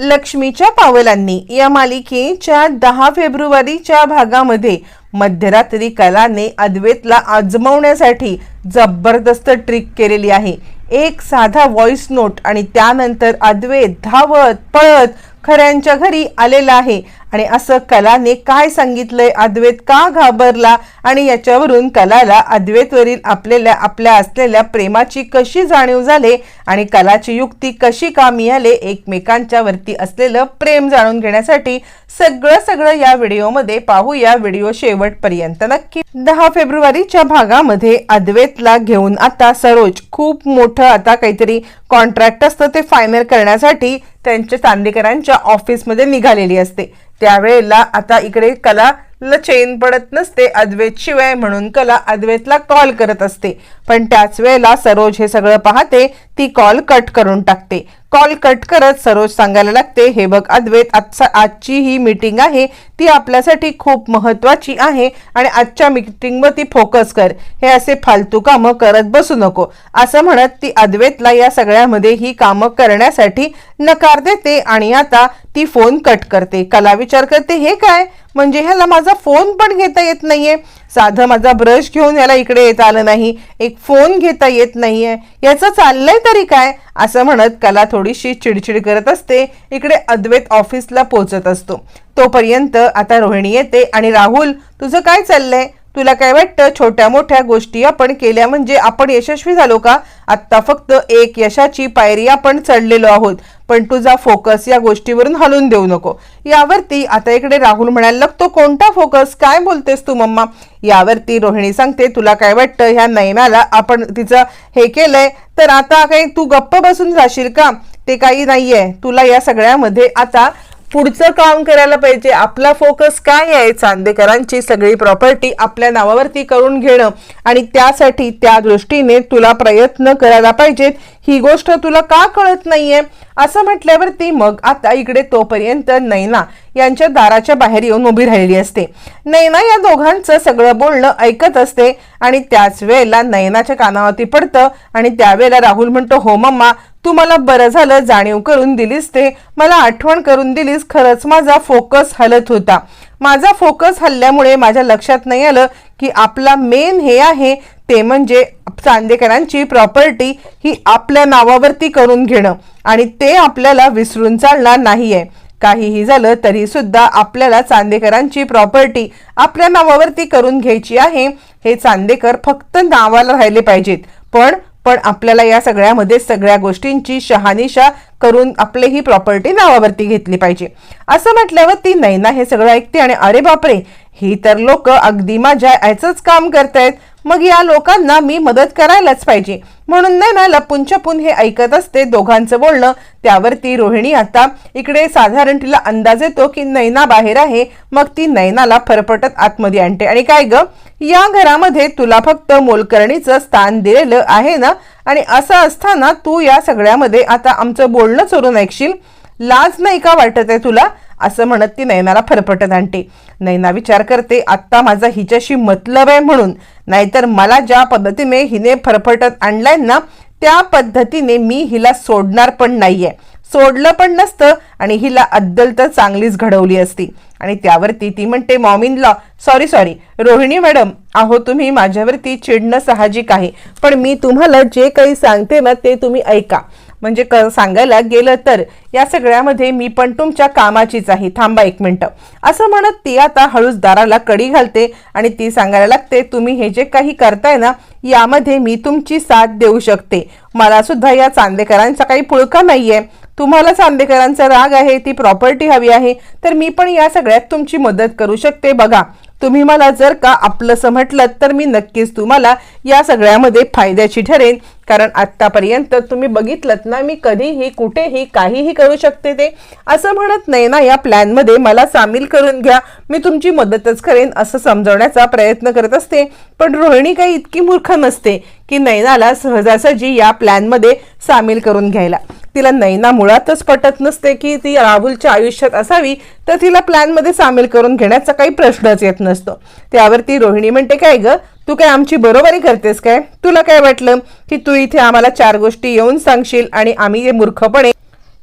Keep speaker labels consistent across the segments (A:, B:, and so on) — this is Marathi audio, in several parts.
A: लक्ष्मीच्या पावलांनी या मालिकेच्या दहा फेब्रुवारीच्या भागामध्ये मध्यरात्री कलाने अद्वैतला आजमवण्यासाठी जबरदस्त ट्रिक केलेली आहे. एक साधा व्हॉइस नोट आणि त्यानंतर अद्वैत धावत पळत खऱ्यांच्या घरी आलेला आहे. आणि असं कलाने काय सांगितलंय? अद्वैत का घाबरला? आणि याच्यावरून कलाला अद्वैतवरील आपल्याला आपल्या असलेल्या प्रेमाची कशी जाणीव झाले? आणि कलाची युक्ती कशी का मिळाले? एकमेकांच्या वरती असलेलं प्रेम जाणून घेण्यासाठी सगळं सगळं या व्हिडिओमध्ये पाहूया. व्हिडिओ शेवटपर्यंत नक्की. दहा फेब्रुवारीच्या भागामध्ये अद्वैतला घेऊन आता सरोज खूप मोठं आता काहीतरी कॉन्ट्रॅक्ट असतं ते फायनल करण्यासाठी त्यांच्या चांदेकरांच्या ऑफिसमध्ये निघालेली असते. त्यावेळेला आता इकडे कला ला चेन पडत नसते अद्वैत शिवाय म्हणून कला अद्वैतला कॉल करत असते. पण त्याच वेळेला सरोज हे सगळं पाहते ती कॉल कट करून टाकते. कॉल कट करत सरोज सांगायला लागते हे बघ अद्वैत आजचा आजची ही मीटिंग आहे ती आपल्यासाठी खूप महत्वाची आहे आणि आजच्या मीटिंगवरती फोकस कर. हे असे फालतू कामं करत बसू नको. असं म्हणत ती अद्वैतला या सगळ्यामध्ये ही कामं करण्यासाठी नकार देते आणि आता ती फोन कट करते. कला विचार करते हे काय? म्हणजे ह्याला माझा फोन पण घेता येत नाहीये. साधं माझा ब्रश घेऊन याला इकडे येता आलं नाही एक फोन घेता येत नाहीये याचं चाललंय तरी काय? असं म्हणत कला थोडीशी चिडचिड करत असते इकडे अद्वैत ऑफिसला पोचत असतो. तोपर्यंत आता रोहिणी येते आणि राहुल तुझं काय चाललंय? तुला काय वाटतं? छोट्या मोठ्या गोष्टी आपण केल्या म्हणजे आपण यशस्वी झालो का? आत्ता फक्त एक यशाची पायरी आपण चढलेलो आहोत. पण तुझा फोकस या गोष्टीवरून हलवून देऊ नको. यावरती आता इकडे राहुल म्हणायला लागतो कोणता फोकस काय बोलतेस तू मम्मा? यावरती रोहिणी सांगते तुला काय वाटतं? ह्या नयनाला आपण तिचं हे केलंय तर आता काही तू गप्प बसून राहशील का? ते काही नाहीये. तुला या सगळ्यामध्ये आता पुढचं काम करायला पाहिजे. आपला फोकस काय आहे? चांदेकरांची सगळी प्रॉपर्टी आपल्या नावावरती करून घेणं आणि त्यासाठी त्या दृष्टीने तुला प्रयत्न करायला पाहिजेत. ही गोष्ट तुला का कळत नाहीये? असं म्हटल्यावरती मग आता इकडे तोपर्यंत नैना यांच्या दाराच्या बाहेर येऊन उभी राहिली असते. नैना या दोघांचं सगळं बोलणं ऐकत असते आणि त्याच वेळेला नैनाच्या कानावरती पडतं आणि त्यावेळेला राहुल म्हणतो हो मम्मा तू मला बरं झालं जाणीव करून दिलीस ते. मला आठवण करून दिलीस खरंच माझा फोकस हलत होता. माझा फोकस हल्ल्यामुळे माझ्या लक्षात नाही आलं की आपला मेन हे आहे ते म्हणजे चांदेकरांची प्रॉपर्टी ही आपल्या नावावरती करून घेणं. आणि ते आपल्याला विसरून चालणार नाही आहे काहीही झालं तरी सुद्धा आपल्याला चांदेकरांची प्रॉपर्टी आपल्या नावावरती करून घ्यायची आहे. हे चांदेकर फक्त नावाला राहिले पाहिजेत. पण पण आपल्याला या सगळ्यामध्ये सगळ्या गोष्टींची शहानिशा करून आपली ही प्रॉपर्टी नावावरती घेतली पाहिजे. असं म्हटल्यावर ती नैना हे सगळं ऐकते आणि अरे बापरे ही तर लोक अगदी माझ्या याचंच काम करतायत. मग या लोकांना मी मदत करायलाच पाहिजे. म्हणून नैना लपून छपून हे ऐकत असते दोघांचं बोलणं. त्यावरती रोहिणी आता इकडे साधारण तिला अंदाज येतो की नैना बाहेर आहे. मग ती नैनाला फरफटत आतमध्ये आणते. आणि काय ग? या घरामध्ये तुला फक्त मोलकर्णीचं स्थान दिलेलं आहे ना? आणि असं असताना तू या सगळ्यामध्ये आता आमचं बोलणं चोरून ऐकशील? लाज नाही का वाटत आहे तुला? असं म्हणत ती नयनाला फरफटत आणते. नयना विचार करते आत्ता माझा हिच्याशी मतलब आहे म्हणून. नाहीतर मला ज्या पद्धतीने हिने फरफटत आणलाय ना त्या पद्धतीने मी हिला सोडणार पण नाहीये. सोडलं पण नसतं आणि हिला अद्दल तर चांगलीच घडवली असती. आणि त्यावरती ती म्हणते mom in law sorry sorry. Rohini madam अहो तुम्ही माझ्यावरती चिडणं साहजिक आहे. पण मी तुम्हाला जे काही सांगते ना ते तुम्ही ऐका. म्हणजे क सांगायला गेलं तर या सगळ्यामध्ये मी पण तुमच्या कामाचीच आहे. थांबा एक मिनटं. असं म्हणत ती आता हळूच दाराला कडी घालते आणि ती सांगायला लागते तुम्ही हे जे काही करताय ना यामध्ये मी तुमची साथ देऊ शकते. मला सुद्धा या चांदेकरांचा काही पुळका नाहीये. तुम्हाला चांदेकरांचा राग आहे ती प्रॉपर्टी हवी आहे तर मी पण या सगळ्यात तुमची मदत करू शकते. बघा तुम्ही मला जर का आपलंसं म्हटलं तर मी नक्कीच तुम्हाला या सगळ्यामध्ये फायद्याची ठरेन. कारण आत्तापर्यंत तुम्ही बघितलं ना मी कधीही कुठेही काहीही करू शकते ते. असं म्हणत नाही ना या प्लॅनमध्ये मला सामील करून घ्या. मी तुमची मदतच करेन असं समजवण्याचा प्रयत्न करत असते. पण रोहिणी काही इतकी मूर्ख नसते की नैनाला सहजासहजी या प्लॅनमध्ये सामील करून घ्यायला. तिला नैना मुळातच पटत नसते की ती राहुलच्या आयुष्यात असावी तर तिला प्लॅनमध्ये सामील करून घेण्याचा काही प्रश्नच येत नसतो. त्यावर ती रोहिणी म्हणते काय ग? तू काय आमची बरोबरी करतेस काय? तुला काय वाटलं की तू इथे आम्हाला चार गोष्टी येऊन सांगशील आणि आम्ही हे मूर्खपणे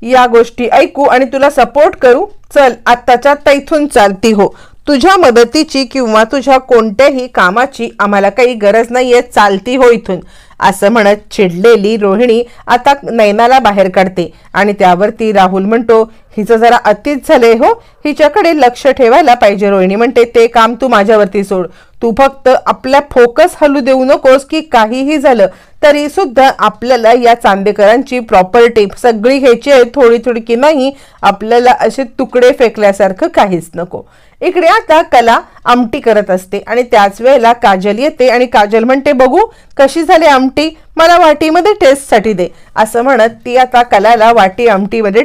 A: या गोष्टी ऐकू आणि तुला सपोर्ट करू? चल आत्ताच्या आत्ता इथून चालती हो. तुझ्या मदतीची किंवा तुझ्या कोणत्याही कामाची आम्हाला काही गरज नाहीये चालती हो इथून. असं म्हणत चिडलेली रोहिणी आता नैनाला बाहेर काढते आणि त्यावरती राहुल म्हणतो हिचं जरा अतिच झालंय हो. हिच्याकडे लक्ष ठेवायला पाहिजे. रोहिणी म्हणते ते काम तू माझ्यावरती सोड. तू फक्त आपल्या फोकस हलू देऊ नकोस की काहीही झालं तरी सुद्धा आपल्याला या चांदेकरांची प्रॉपर्टी सगळी घ्यायची आहे. थोडी थोडी की नाही आपल्याला असे तुकडे फेकल्यासारखं काहीच नको. इकडे आता कला आमटी करत असते आणि त्याच वेळेला काजल येते आणि काजल म्हणते बघू कशी झाली आमटी? मला वाटीमध्ये टेस्टसाठी दे. असं म्हणत ती आता कलाला वाटी आमटीमध्ये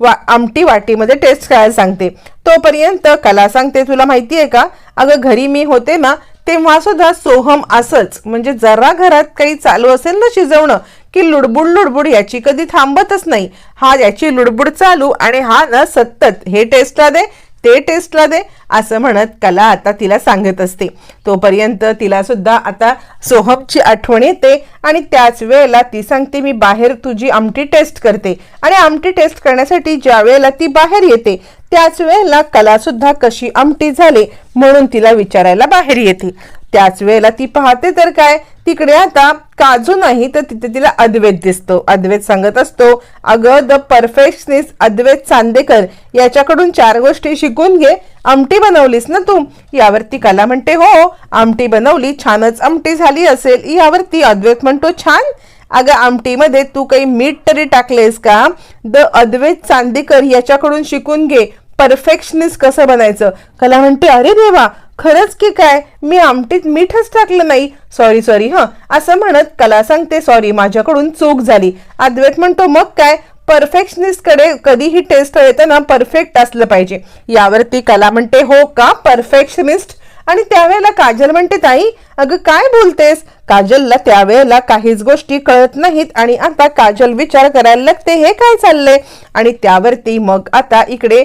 A: वा आमटी वाटीमध्ये टेस्ट करायला सांगते. तोपर्यंत कला सांगते तुला माहिती आहे का? अगं घरी मी होते ना तेव्हा सुद्धा सोहम असंच म्हणजे जरा घरात काही चालू असेल ना शिजवणं की लुडबुड लुडबुड याची कधी थांबतच नाही. हा याची लुडबुड चालू आणि हा ना सतत हे टेस्टला दे ते टेस्टला दे असं म्हणत कला आता तिला सांगत असते. तोपर्यंत तिला सुद्धा आता सोहमची आठवण येते आणि त्याच वेळेला ती सांगते मी बाहेर तुझी आमटी टेस्ट करते. आणि आमटी टेस्ट करण्यासाठी ज्या वेळेला ती बाहेर येते त्याच वेळेला कला सुद्धा कशी आमटी झाली म्हणून तिला विचारायला बाहेर येते. त्याच वेळेला ती पाहते तर काय? तिकडे आता काजू नाही तर तिथे तिला अद्वैत दिसतो. अद्वैत सांगत असतो अगं द परफेक्शनिस्ट अद्वैत चांदेकर याच्याकडून चार गोष्टी शिकून घे. आमटी बनवलीस ना तू? यावरती कला म्हणते हो आमटी बनवली छानच आमटी झाली असेल. यावरती अद्वैत म्हणतो छान. अगं आमटीमध्ये तू काही मीठ तरी टाकलेस का? द अद्वैत चांदेकर याच्याकडून शिकून घे. परफेक्शनिस्ट कसं बनायचं? कला म्हणते अरे देवा खरंच की काय? मी आमटीत मीठच टाकलं नाही. सॉरी सॉरी हं. असं म्हणत कला सांगते सॉरी माझ्याकडून चूक झाली. अद्वैत म्हणतो मग काय? परफेक्शनिस्टकडे कधीही टेस्ट येतं ना परफेक्ट असलं पाहिजे. यावरती कला म्हणते हो का? परफेक्शनिस्ट आणि त्यावेळेला काजल म्हणते ताई अगं काय बोलतेस? काजलला त्यावेळेला काहीच गोष्टी कळत नाहीत आणि आता काजल विचार करायला लागते हे काय चाललंय? आणि त्यावरती मग आता इकडे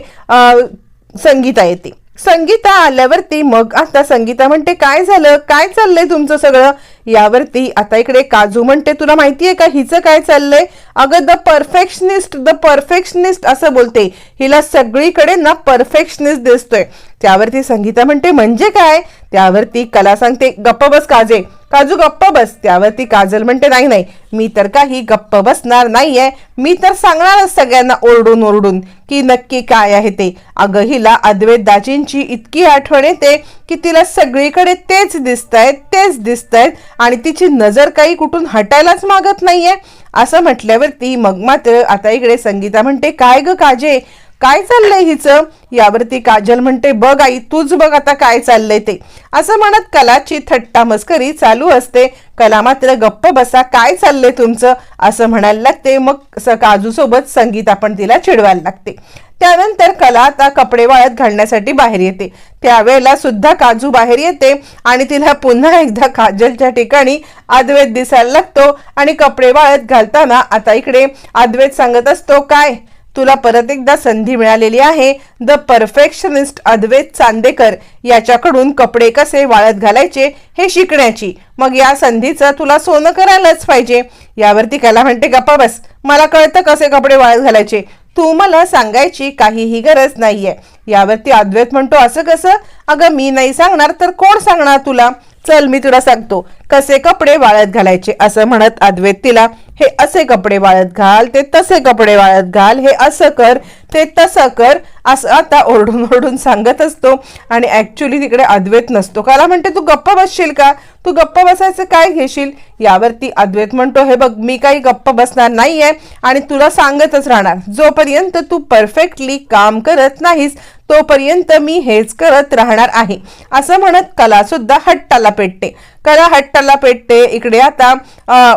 A: संगीता येते. संगीता आल्यावरती मग आता संगीता म्हणते काय झालं? काय चाललंय तुमचं सगळं? यावरती आता इकडे काजू म्हणते तुला माहितीये का हिचं काय चाललंय? अगं द परफेक्शनिस्ट द परफेक्शनिस्ट असं बोलते. हिला सगळीकडे ना परफेक्शनिस्ट दिसतोय. त्यावरती संगीता म्हणते म्हणजे काय? त्यावरती कला सांगते गप्प बस काजे. काजू गप्प बस त्यावरती काजल म्हणते नाही नाही मी तर काही गप्प बसणार नाहीये. मी तर सांगणारच सगळ्यांना ओरडून ओरडून की नक्की काय आहे ते. अगं हिला अद्वैत दाजींची इतकी आठवण येते की तिला सगळीकडे तेच दिसतायत तेच दिसतायत आणि तिची नजर काही कुठून हटायलाच मागत नाहीये. असं म्हटल्यावरती मग मात्र आता इकडे संगीता म्हणते काय ग काजे? काय चाललंय हिचं? यावरती काजल म्हणते बघ आई तूच बघ आता काय चाललंय ते. असं म्हणत कलाची थट्टा मस्करी चालू असते. कला मात्र गप्प बसा काय चाललंय तुमचं? असं म्हणायला लागते. मग काजूसोबत संगीत आपण तिला चिडवायला लागते. त्यानंतर कला आता कपडे वाळत घालण्यासाठी बाहेर येते. त्यावेळेला सुद्धा काजू बाहेर येते आणि तिला पुन्हा एकदा काजलच्या ठिकाणी अद्वैत दिसायला लागतो आणि कपडे वाळत घालताना आता इकडे अद्वैत सांगत असतो काय? तुला परत एकदा संधी मिळालेली आहे. द परफेक्शनिस्ट अद्वैत चांदेकर याच्याकडून कपडे कसे वाळत घालायचे हे शिकण्याची. मग या संधीचं तुला सोनं करायलाच पाहिजे. यावरती कला म्हणते गप्पा बस. मला कळतं कसे कपडे वाळत घालायचे. तू मला सांगायची काहीही गरज नाहीये. यावरती अद्वैत म्हणतो असं कसं? अगं मी नाही सांगणार तर कोण सांगणार तुला? चल मी तुला सांगतो. कसे कपडे वाळत घालायचे? असं म्हणत अद्वैत तिला हे असे कपडे वाळत घाल ते तसे कपडे वाळत घाल हे असं कर ते तसं कर असं आता ओरडून ओरडून सांगत असतो. आणि ॲक्च्युली तिकडे अद्वैत नसतो. काला म्हणते तू गप्प बसशील का? तू गप्प बसायचं काय घेशील? यावरती अद्वैत म्हणतो हे बघ मी काही गप्प बसणार नाही आहे आणि तुला सांगतच राहणार. जोपर्यंत तू परफेक्टली काम करत नाहीस तोपर्यंत मी हेच करत राहणार आहे. असं म्हणत कला सुद्धा हट्टाला पेटते. कला हट्टाला पेटते. इकडे आता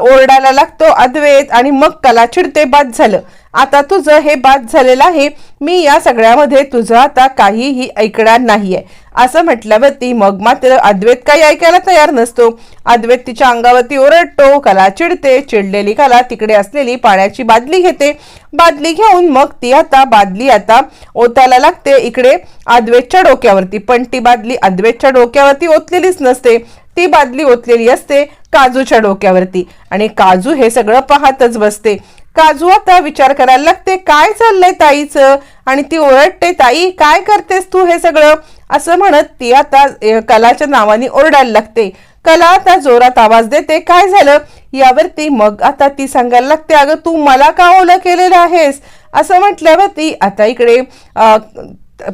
A: ओरडायला लागतो. अद्वैत आणि मग कला चिडते बाद झालं. आता तुझं हे बाद झालेलं आहे. मी या सगळ्यामध्ये तुझं आता काहीही ऐकणार नाहीये. असं म्हटल्यावरती मग मात्र अद्वैत काही ऐकायला तयार नसतो. अद्वैत तिच्या अंगावरती ओरडतो कला चिडते चिडलेली कला तिकडे असलेली पाण्याची बादली घेते. बादली घेऊन मग ती आता बादली आता ओतायला लागते इकडे अद्वैतच्या डोक्यावरती. पण ती बादली अद्वैतच्या डोक्यावरती ओतलेलीच नसते. ती बादली ओतलेली असते. काजूच्या डोक्यावरती. आणि काजू हे सगळं पाहतच बसते. काजू आता विचार करायला लागते काय चाललंय ताईचं? आणि ती ओरडते ताई काय करतेस तू हे सगळं? असं म्हणत ती आता कलाच्या नावाने ओरडायला लागते. कला आता जोरात आवाज देते काय झालं? यावरती मग आता ती सांगायला लागते अगं तू मला का ओलं केलेलं आहेस? असं म्हटल्यावर ती आता इकडे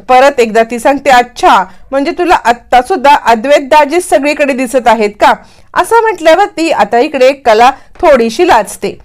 A: परत एकदा ती सांगते अच्छा म्हणजे तुला आत्ता सुद्धा अद्वैत दाजी सगळीकडे दिसत आहेत का? असं म्हटल्यावर ती आता इकडे कला थोडीशी लाजते.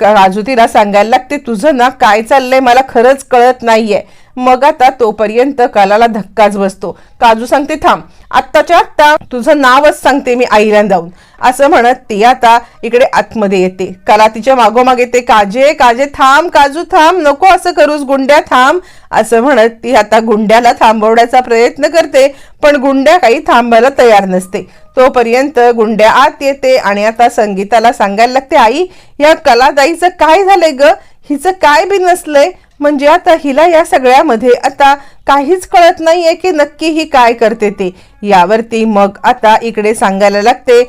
A: राजू तिला सांगायला लागते तुझं ना काय चाललंय मला खरंच कळत नाहीये. मग आता तोपर्यंत कलाला धक्काच बसतो. काजू सांगते थांब आत्ताच्या आत्ता तुझं नावच सांगते मी आईला जाऊन. असं म्हणत ती आता इकडे आतमध्ये येते. कला तिच्या मागोमाग येते काजे काजे थांब काजू थांब नको असं करूस गुंड्या थांब. असं म्हणत ती आता गुंड्याला थांबवण्याचा प्रयत्न करते पण गुंड्या काही थांबायला तयार नसते. तोपर्यंत गुंड्या आत येते आणि आता संगीताला सांगायला लागते आई या कलादाईचं काय झालंय ग? हिचं काय बी नसलंय? म्हणजे आता हिला या सगळ्यामध्ये आता काहीच कळत नाहीये की नक्की ही काय करते ते. यावरती मग आता इकडे सांगायला लागते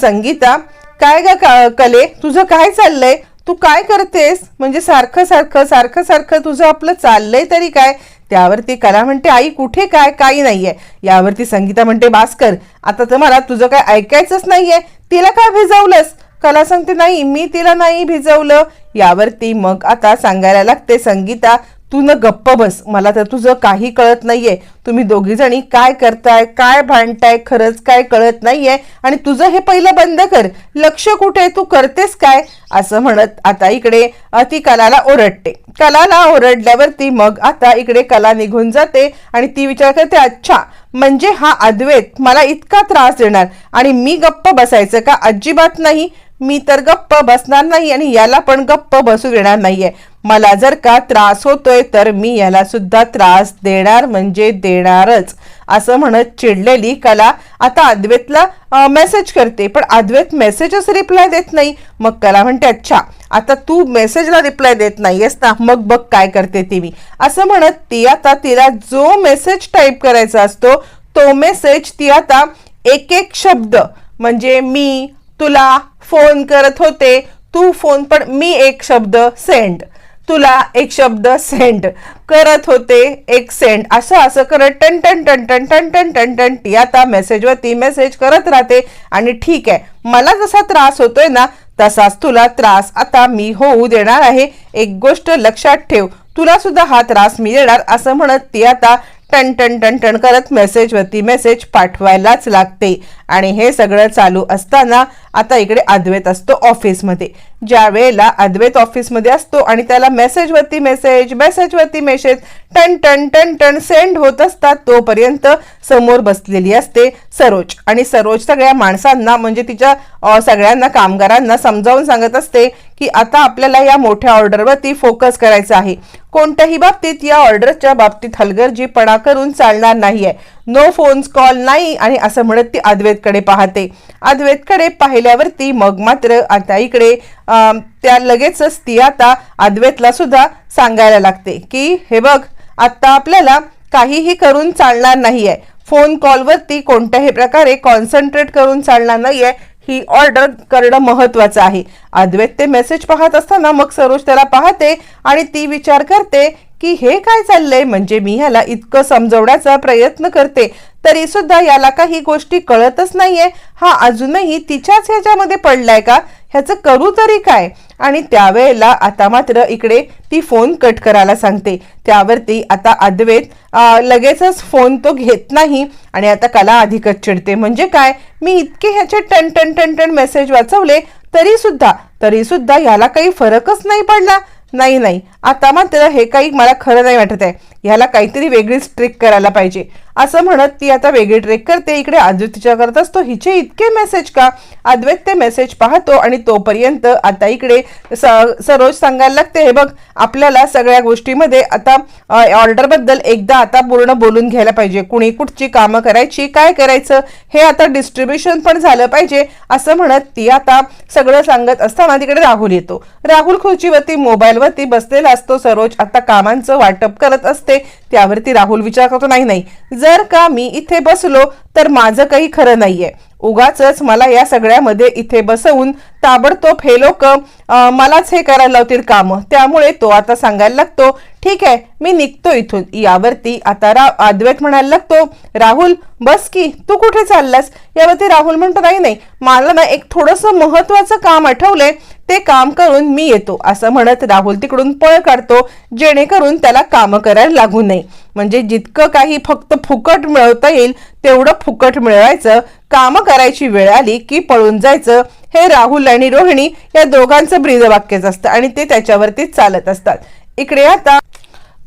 A: संगीता काय ग कले तुझं काय चाललंय? तू काय करतेस? म्हणजे सारखं सारखं सारखं सारखं तुझं आपलं चाललंय तरी काय? त्यावरती कला म्हणते आई कुठे काय? काही नाहीये. यावरती संगीता म्हणते भास्कर आता तर मला तुझं काय ऐकायचंच नाहीये. तिला काय भिजवलंस? कला सांगते नाही मी तिला नाही भिजवलं. यावरती मग आता सांगायला लागते संगीता तू न गप्प बस. मला तर तुझं काही कळत नाहीये. तुम्ही दोघी जणी काय करताय काय भांडताय खरंच काय कळत नाहीये. आणि तुझं हे पहिलं बंद कर. लक्ष कुठे तू करतेस काय? असं म्हणत आता इकडे ती कलाला ओरडते. कलाला ओरडल्यावरती मग आता इकडे कला निघून जाते आणि ती विचार करते अच्छा म्हणजे हा अद्वैत मला इतका त्रास देणार आणि मी गप्प बसायचं का? अजिबात नाही. मी तर गप्प बसणार नाही आणि याला पण गप्प बसू देणार नाहीये. मला जर का त्रास होतोय तर मी याला सुद्धा त्रास देणार म्हणजे देणारच असं म्हणत चिडलेली कला आता अद्वैतला मेसेज करते. पण अद्वैत मेसेजच रिप्लाय देत नाही. मग कला म्हणते अच्छा आता तू मेसेजला रिप्लाय देत नाहीयेस ना मग बघ काय करते ती मी. असं म्हणत ती आता तिला जो मेसेज टाईप करायचा असतो तो मेसेज ती आता एक एक शब्द म्हणजे मी तुला फोन करत होते. तू फोन पण मी एक शब्द सेंड तुला एक शब्द सेंड करत होते एक सेंड असं असं करत टन टन टन टन टन टन टन टन. ती आता मेसेजवरती मेसेज करत राहते आणि ठीक आहे. मला जसा त्रास होतोय ना तसाच तुला त्रास आता मी होऊ देणार आहे. एक गोष्ट लक्षात ठेव. तुला सुद्धा हा त्रास मी देणार असं म्हणत ती आता टन टन टन टन करत मेसेजवरती मेसेज पाठवायलाच लागते. आणि हे सगळं चालू असताना आता इकडे अद्वैत असतो ऑफिसमध्ये ज्या वेळेला अद्वैत ऑफिसमध्ये असतो आणि त्याला मेसेजवरती मेसेज मेसेजवरती मेसेज टन टन टन टन सेंड होत असतात तोपर्यंत समोर बसलेली असते सरोज. आणि सरोज सगळ्या माणसांना म्हणजे तिच्या सगळ्यांना कामगारांना समजावून सांगत असते की आता आपल्याला या मोठ्या ऑर्डरवरती फोकस करायचा आहे. कोणत्याही बाबतीत या ऑर्डरच्या बाबतीत हलगर्जीपणा करून चालणार नाहीये. नो फोन्स कॉल नाही आणि असं म्हणत ती अद्वैतकडे पाहते. अद्वैतकडे पाहिल्यावरती मग मात्र आता इकडे त्या लगेचच ती आता अद्वैतला सुद्धा सांगायला लागते की हे बघ आत्ता आपल्याला काहीही करून चालणार नाही आहे फोन कॉलवरती कोणत्याही प्रकारे कॉन्सन्ट्रेट करून चालणार नाही आहे ही ऑर्डर करणं महत्वाचं आहे. अद्वैत ते मेसेज पाहत असताना मग सरोज त्याला पाहते आणि ती विचार करते की हे काय चाललंय? म्हणजे मी ह्याला इतकं समजवण्याचा प्रयत्न करते तरी सुद्धा याला काही गोष्टी कळतच नाहीये. हा अजूनही तिच्याच ह्याच्यामध्ये पडलाय का? ह्याचं करू तरी काय? आणि त्यावेळेला आता मात्र इकडे ती फोन कट करायला सांगते. त्यावरती आता अद्वैत लगेचच फोन तो घेत नाही आणि आता कला अधिकच चिडते. म्हणजे काय? मी इतके ह्याचे टन टन टन टन मेसेज वाचवले तरी सुद्धा तरी सुद्धा याला काही फरकच नाही पडला. नाही नाही. आता मात्र हे काही मला खरं नाही वाटत आहे. ह्याला काहीतरी वेगळीच ट्रिक करायला पाहिजे. असं म्हणत ती आता वेगळी ट्रिक करते. इकडे अद्वैत करत असतो. हिचे इतके मेसेज का? अद्वैत ते मेसेज पाहतो आणि तोपर्यंत आता इकडे स- सरोज सांगायला लागते हे बघ आपल्याला सगळ्या गोष्टीमध्ये आता ऑर्डरबद्दल एकदा आता पूर्ण बोलून घ्यायला पाहिजे. कुणी कुठची कामं करायची काय करायचं हे आता डिस्ट्रीब्युशन पण झालं पाहिजे. असं म्हणत ती आता सगळं सांगत असताना तिकडे राहुल येतो. राहुल खुर्चीवरती मोबाईलवरती बसलेला असतो सरोज आता कामांचं वाटप करत असते त्यावरती राहुल विचार करतो नाही नाही जर का मी इथे बसलो तर माझं काही खरं नाहीये. उगाच मला या सगळ्यामध्ये इथे बसवून ताबडतोब हे लोक मलाच हे करायला लावतील काम. त्यामुळे तो आता सांगायला लागतो ठीक आहे मी निघतो इथून. यावरती आता रा अद्वैत म्हणायला लागतो राहुल बस की तू कुठे चाललास? यावरती राहुल म्हणतो नाही नाही मला ना एक थोडंसं महत्वाचं काम आठवलंय ते काम करून मी येतो. असं म्हणत राहुल तिकडून पळ काढतो जेणेकरून त्याला काम करायला लागू नये. म्हणजे जितकं काही फक्त फुकट मिळवता येईल तेवढं फुकट मिळवायचं काम करायची वेळ आली की पळून जायचं. हे राहुल आणि रोहिणी या दोघांचं ब्रीदवाक्यच असतं आणि ते त्याच्यावरतीच चालत असतात. इकडे आता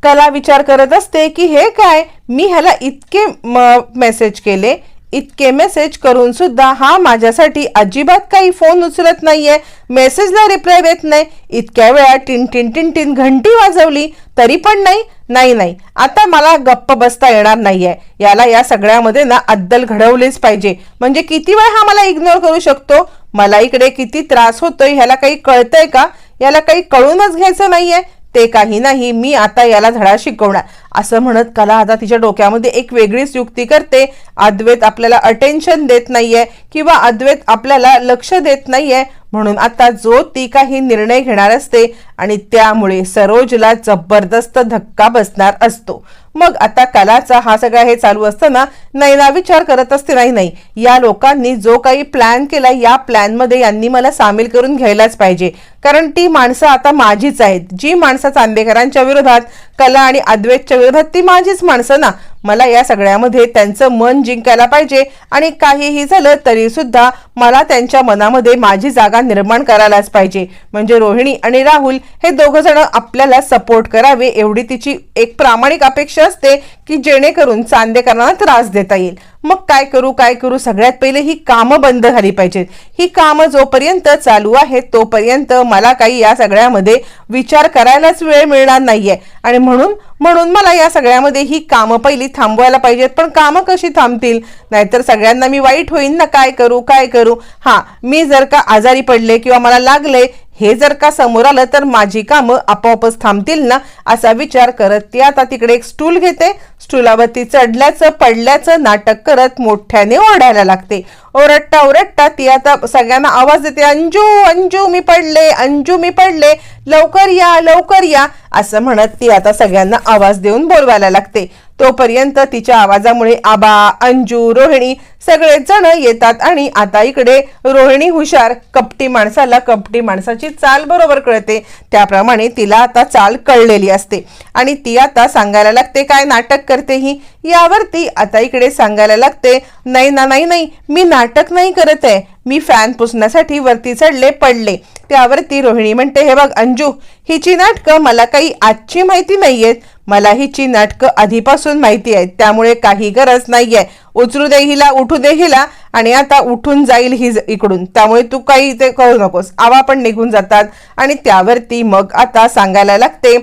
A: कला विचार करत असते की हे काय? मी ह्याला इतके मेसेज केले. इतके मेसेज करून सुद्धा हा माझ्यासाठी अजिबात काही फोन उचलत नाहीये. मेसेजला रिप्लाय देत नाही. इतक्या वेळा टिन टिन टिन टिन घंटी वाजवली तरी पण नाही नाही नाही. आता मला गप्प बसता येणार नाहीये. याला या सगळ्यामध्ये ना अद्दल घडवलीच पाहिजे. म्हणजे किती वेळ हा मला इग्नोर करू शकतो? मला इकडे किती त्रास होतोय ह्याला काही कळतंय का? याला काही कळूनच घ्यायचं नाहीये. ते काही नाही मी आता याला धडा शिकवणार. असं म्हणत कला आता तिच्या डोक्यामध्ये एक वेगळीच युक्ती करते. अद्वैत आपल्याला अटेन्शन देत नाहीये किंवा अद्वैत आपल्याला लक्ष देत नाहीये. म्हणून आता जो ती काही निर्णय घेणार असते आणि त्यामुळे सरोजला जबरदस्त धक्का बसणार असतो. मग आता कलाचा हा सगळा हे चालू असताना नैना विचार करत असते नाही नाही या लोकांनी जो काही प्लॅन केला या प्लॅनमध्ये यांनी मला सामील करून घ्यायलाच पाहिजे. कारण ती माणसं आता माझीच आहेत. जी माणसं चांदेकरांच्या विरोधात कला आणि अद्वैतच्या विरोधात ती माझीच माणसं ना. मला या सगळ्यामध्ये त्यांचं मन जिंकायला पाहिजे आणि काहीही झालं तरी सुद्धा मला त्यांच्या मनामध्ये माझी जागा निर्माण करायलाच पाहिजे. म्हणजे रोहिणी आणि राहुल हे दोघं जण आपल्याला सपोर्ट करावे एवढी तिची एक प्रामाणिक अपेक्षा असते की जेणेकरून चांदेकरांना त्रास देता येईल. मग काय करू काय करू? सगळ्यात पहिले ही कामं बंद झाली पाहिजेत. ही कामं जोपर्यंत चालू आहेत तोपर्यंत मला काही या सगळ्यामध्ये विचार करायलाच वेळ मिळणार नाहीये. आणि म्हणून म्हणून मला या सगळ्यामध्ये ही कामं पहिली थांबवायला पाहिजेत. पण कामं कशी थांबतील? नाहीतर सगळ्यांना मी वाईट होईन ना? काय करू काय करू? हां मी जर का आजारी पडले किंवा मला लागले हे जर का समोर आलं तर माझी कामं आपोआपच थांबतील ना असा विचार करत ती आता तिकडे एक स्टूल घेते. स्टूलावरती चढल्याचं पडल्याचं नाटक करत मोठ्याने ओरडायला लागते. ओरडता ओरडता ती आता सगळ्यांना आवाज देते अंजू अंजू मी पडले अंजू मी पडले लवकर या लवकर या असं म्हणत ती आता सगळ्यांना आवाज देऊन बोलवायला लागते. तोपर्यंत तिच्या आवाजामुळे आबा अंजू रोहिणी सगळेच जण येतात आणि आता इकडे रोहिणी हुशार कपटी माणसाला कपटी माणसाची चाल बरोबर कळते. त्याप्रमाणे तिला आता चाल कळलेली असते. आणि ती आता सांगायला लागते काय नाटक करते ही? यावरती आता इकडे सांगायला लागते नाही ना नाही नाही मी नाटक नाही करत आहे. मी फॅन पुसण्यासाठी वरती चढले पडले. त्यावरती रोहिणी म्हणते हे बघ अंजू हिची नाटकं मला काही आजची माहिती नाहीयेत. मला हिची नाटकं आधीपासून माहिती आहेत. त्यामुळे काही गरज नाहीये. उचलू दे हिला उठू दे हिला. आणि आता उठून जाईल ही इकडून. त्यामुळे तू काही ते करू नकोस. आवा पण निघून जातात. आणि त्यावरती मग आता सांगायला लागते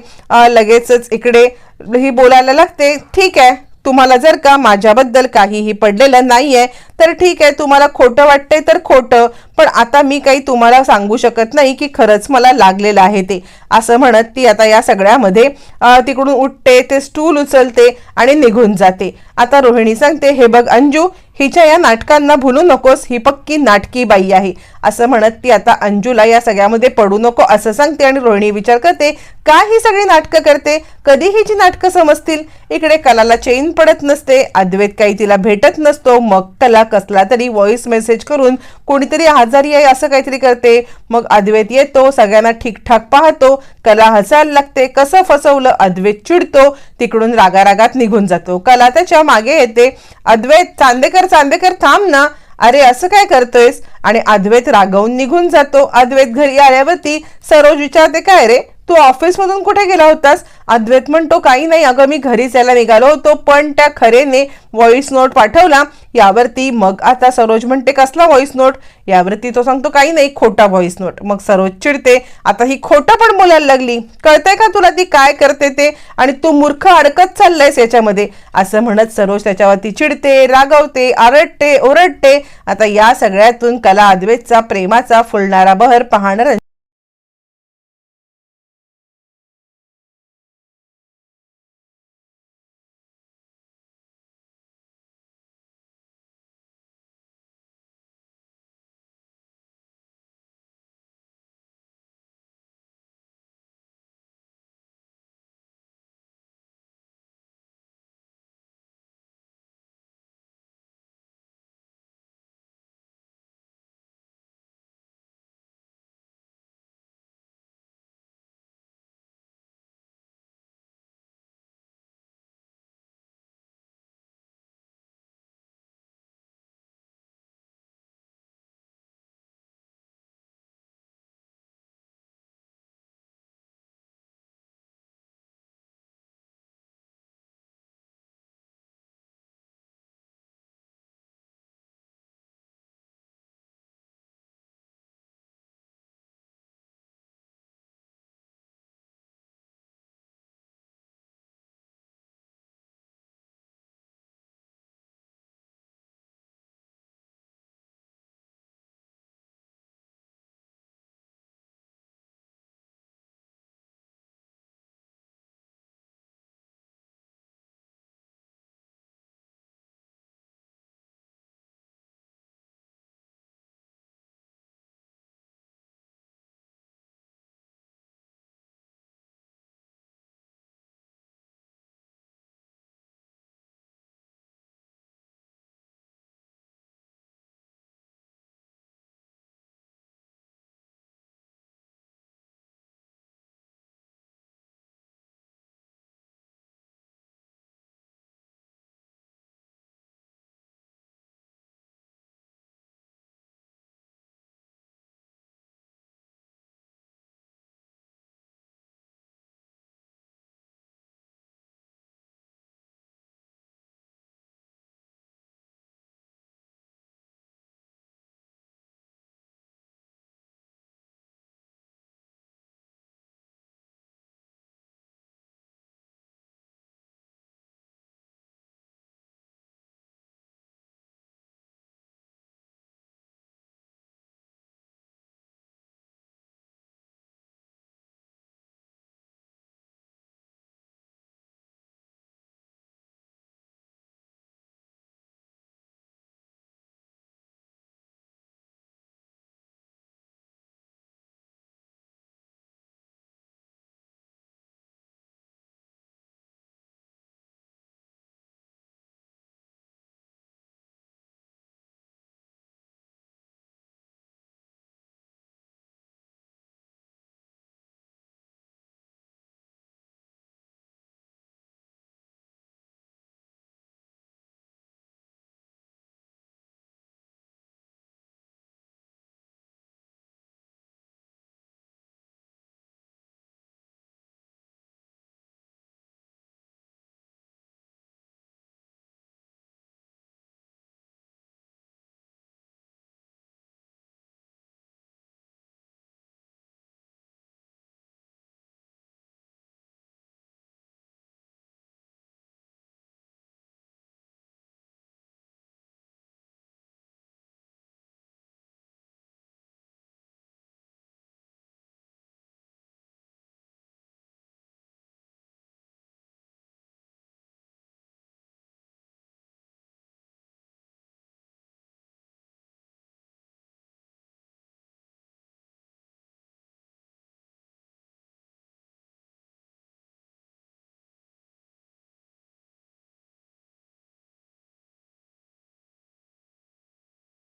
A: लगेचच इकडे ही बोलायला लागते. ठीक आहे. तुम्हाला जर का माझ्याबद्दल काहीही पडलेलं नाहीये तर ठीक आहे तुम्हाला खोटं वाटतंय तर खोटं पण आता मी काही तुम्हाला सांगू शकत नाही की खरंच मला लागलेलं आहे ते. असं म्हणत ती आता या सगळ्यामध्ये तिकडून उठते ते स्टूल उचलते आणि निघून जाते. आता रोहिणी सांगते हे बघ अंजू हिच्या या नाटकांना भुलू नकोस ही पक्की नाटकी बाई आहे. असं म्हणत ती आता अंजूला या सगळ्यामध्ये पडू नको असं सांगते आणि रोहिणी विचार करते का ही सगळी नाटकं करते? कधी हिची नाटकं समजतील? इकडे कलाला चेन पडत नसते अद्वैत काही तिला भेटत नसतो मग कला कसला तरी व्हॉइस मेसेज करून कोणीतरी आजारी आहे असं काहीतरी करते. मग अद्वैत येतो सगळ्यांना ठीकठाक पाहतो कला हसायला लागते कसं फसवलं अद्वैत चिडतो तिकडून रागारागात निघून जातो. कला त्याच्यामागे येते अद्वैत चांदेकर चांदेकर थांब ना. अरे असं काय करतोयस? आणि अद्वैत रागवून निघून जातो. अद्वैत घरी आल्यावरती सरोज विचारते काय रे? तू ऑफिसमधून कुठे गेला होतास? अद्वैत म्हणतो काही नाही. अगं मी घरीच यायला निघालो होतो पण त्या खरेने व्हॉइस नोट पाठवला. यावरती मग आता सरोज म्हणते कसला व्हॉइस नोट यावरती तो सांगतो काही नाही खोटा व्हॉइस नोट मग सरोज चिडते. आता ही खोटं पण बोलायला लागली. कळतंय का तुला ती काय करते ते? आणि तू मूर्ख अडकत चाललायस याच्यामध्ये. असं म्हणत सरोज त्याच्यावरती चिडते रागवते आरडते ओरडते. आता या सगळ्यातून कला अद्वैतचा प्रेमाचा फुलणारा बहर पाहणार